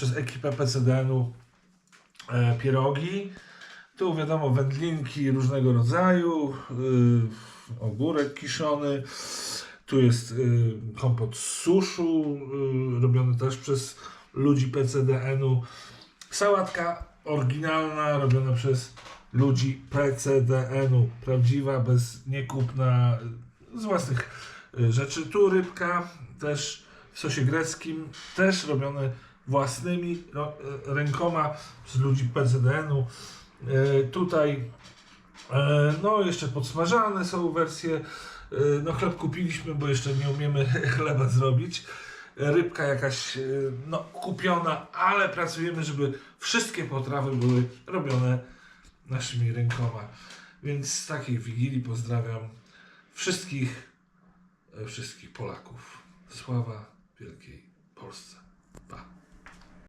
przez ekipę PCDN-u e, pierogi. Tu wiadomo wędlinki różnego rodzaju, y, ogórek kiszony. Tu jest y, kompot z suszu, robiony też przez ludzi PCDN-u. Sałatka oryginalna, robiona przez ludzi PCDN-u. Prawdziwa, bez niekupna, z własnych rzeczy. Tu rybka, też w sosie greckim, też robione własnymi ro, y, rękoma przez ludzi PCDN-u. Y, Tutaj E, No, jeszcze podsmażane są wersje. E, No, chleb kupiliśmy, bo jeszcze nie umiemy chleba zrobić. E, Rybka jakaś, e, no, kupiona, ale pracujemy, żeby wszystkie potrawy były robione naszymi rękoma. Więc z takiej wigilii pozdrawiam wszystkich, e, wszystkich Polaków. Sława Wielkiej Polsce.